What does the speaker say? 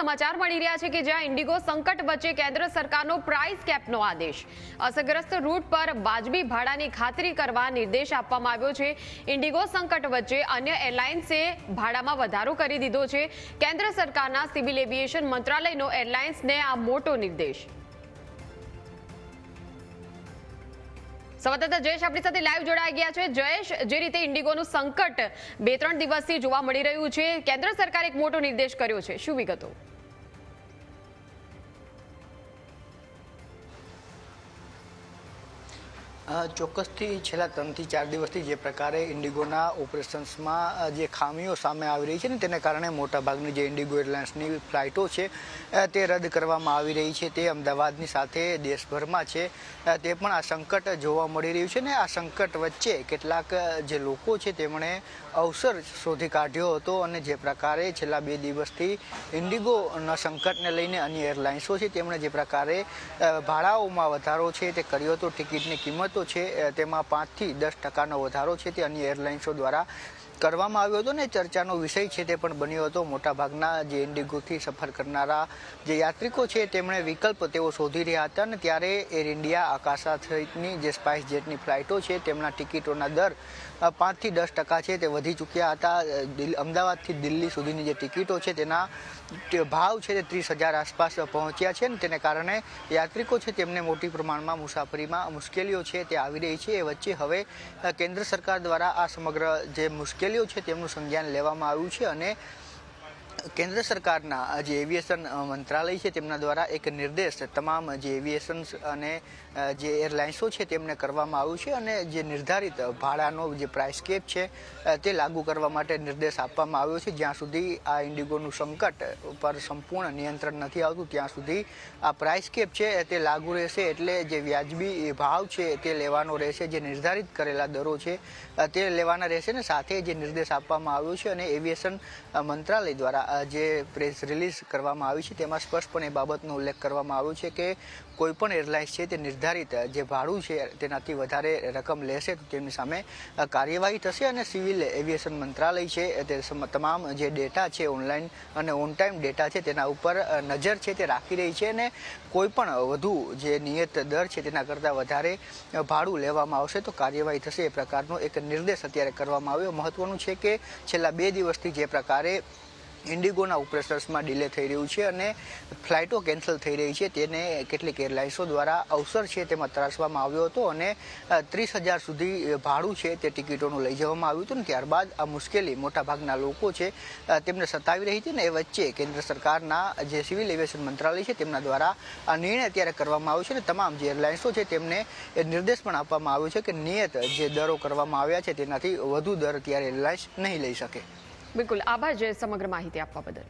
સમાચાર મળી રહ્યા છે કે જ્યાં ઇન્ડિગો સંકટ વચ્ચે કેન્દ્ર સરકારનો પ્રાઇસ કેપનો આદેશ. અસરગ્રસ્ત રૂટ પર વાજબી ભાડાની ખાતરી કરવા નિર્દેશ આપવામાં આવ્યો છે. ઇન્ડિગો સંકટ વચ્ચે અન્ય એરલાઇન્સે ભાડામાં વધારો કરી દીધો છે. કેન્દ્ર સરકારના સિવિલ એવિએશન મંત્રાલયનો એરલાઇન્સને આ મોટો નિર્દેશ. સંવાદદાતા જયેશ આપણી સાથે લાઈવ જોડાઈ ગયા છે. જયેશ, જે રીતે ઇન્ડિગોનું સંકટ બે ત્રણ દિવસથી જોવા મળી રહ્યું છે, કેન્દ્ર સરકારે એક મોટો નિર્દેશ કર્યો છે. શું વિગતો? ચોક્કસથી છેલ્લા ત્રણથી ચાર દિવસથી જે પ્રકારે ઇન્ડિગોના ઓપરેશન્સમાં જે ખામીઓ સામે આવી રહી છે ને તેને કારણે મોટાભાગની જે ઇન્ડિગો એરલાઇન્સની ફ્લાઇટો છે તે રદ કરવામાં આવી રહી છે. તે અમદાવાદની સાથે દેશભરમાં છે. તે પણ આ સંકટ જોવા મળી રહ્યું છે ને આ સંકટ વચ્ચે કેટલાક જે લોકો છે તેમણે અવસર શોધી કાઢ્યો હતો અને જે પ્રકારે છેલ્લા બે દિવસથી ઇન્ડિગોના સંકટને લઈને અન્ય એરલાઇન્સો છે તેમણે જે પ્રકારે ભાડાઓમાં વધારો છે તે કર્યો હતો, ટિકિટની કિંમતો છે તેમાં પાંચથી દસ ટકાનો વધારો છે. તે અન્ય એરલાઇન્સો દ્વારા કરવામાં આવ્યો હતો ને, ચર્ચાનો વિષય છે તે પણ બન્યો હતો. મોટાભાગના જે ઇન્ડિગોથી સફર કરનારા જે યાત્રિકો છે, તેમણે વિકલ્પ તેઓ શોધી રહ્યા હતા ને, ત્યારે એર ઇન્ડિયા આકાશા સહિતની જે સ્પાઇસ જેટની ફ્લાઇટો છે, તેમના ટિકિટોના દર પાંચથી દસ ટકા છે, તે વધી ચૂક્યા હતા. અમદાવાદથી દિલ્હી સુધીની જે ટિકિટો છે, તેના ભાવ છે તે ત્રીસ હજાર આસપાસ પહોંચ્યા છે ને, તેને કારણે યાત્રિકો છે, તેમને મોટી પ્રમાણમાં મુસાફરીમાં મુશ્કેલીઓ છે તે આવી રહી છે. એ વચ્ચે હવે કેન્દ્ર સરકાર દ્વારા આ સમગ્ર જે મુશ્કેલીઓ છે તેમનું સંજ્ઞાન લેવામાં આવ્યું છે અને કેન્દ્ર સરકારના જે એવિએશન મંત્રાલય છે તેમના દ્વારા એક નિર્દેશ તમામ જે એવિએશન અને જે એરલાઇન્સો છે તેમને કરવામાં આવ્યું છે અને જે નિર્ધારિત ભાડાનો જે પ્રાઇસ કેપ છે તે લાગુ કરવા માટે નિર્દેશ આપવામાં આવ્યો છે. જ્યાં સુધી આ ઇન્ડિગોનું સંકટ ઉપર સંપૂર્ણ નિયંત્રણ નથી આવતું, ત્યાં સુધી આ પ્રાઇસ કેપ છે તે લાગુ રહેશે એટલે જે વ્યાજબી ભાવ છે તે લેવાનો રહેશે. જે નિર્ધારિત કરેલા દરો છે તે લેવાના રહેશે ને સાથે જે નિર્દેશ આપવામાં આવ્યો છે અને એવિએશન મંત્રાલય દ્વારા જે પ્રેસ રિલીઝ કરવામાં આવી છે તેમાં સ્પષ્ટપણે એ બાબતનો ઉલ્લેખ કરવામાં આવ્યો છે કે કોઈ પણ એરલાઇન્સ છે તે નિર્ધારિત જે ભાડું છે તેનાથી વધારે રકમ લેશે તો તેમની સામે કાર્યવાહી થશે અને સિવિલ એવિએશન મંત્રાલય છે તે તમામ જે ડેટા છે ઓનલાઈન અને ઓન ટાઈમ ડેટા છે તેના ઉપર નજર છે તે રાખી રહી છે અને કોઈ પણ વધુ જે નિયત દર છે તેના કરતાં વધારે ભાડું લેવામાં આવશે તો કાર્યવાહી થશે એ પ્રકારનો એક નિર્દેશ અત્યારે કરવામાં આવ્યો. મહત્વનું છે કે છેલ્લા બે દિવસથી જે પ્રકારે ઇન્ડિગોના ઓપરેશન્સમાં ડિલે થઈ રહ્યું છે અને ફ્લાઇટો કેન્સલ થઈ રહી છે. તેને કેટલીક એરલાઇન્સો દ્વારા અવસર છે તેમાં ત્રાસવામાં આવ્યો હતો અને ત્રીસ હજાર સુધી ભાડું છે તે ટિકિટોનું લઈ જવામાં આવ્યું હતું ને ત્યારબાદ આ મુશ્કેલી મોટાભાગના લોકો છે તેમને સતાવી રહી હતી ને એ વચ્ચે કેન્દ્ર સરકારના જે સિવિલ એવિએશન મંત્રાલય છે તેમના દ્વારા આ નિર્ણય અત્યારે કરવામાં આવ્યો છે અને તમામ જે એરલાઇન્સો છે તેમને એ નિર્દેશ પણ આપવામાં આવ્યો છે કે નિયત જે દરો કરવામાં આવ્યા છે તેનાથી વધુ દર અત્યારે એરલાઇન્સ નહીં લઈ શકે. બિલકુલ આભાર જે સમગ્ર માહિતી આપવા બદલ.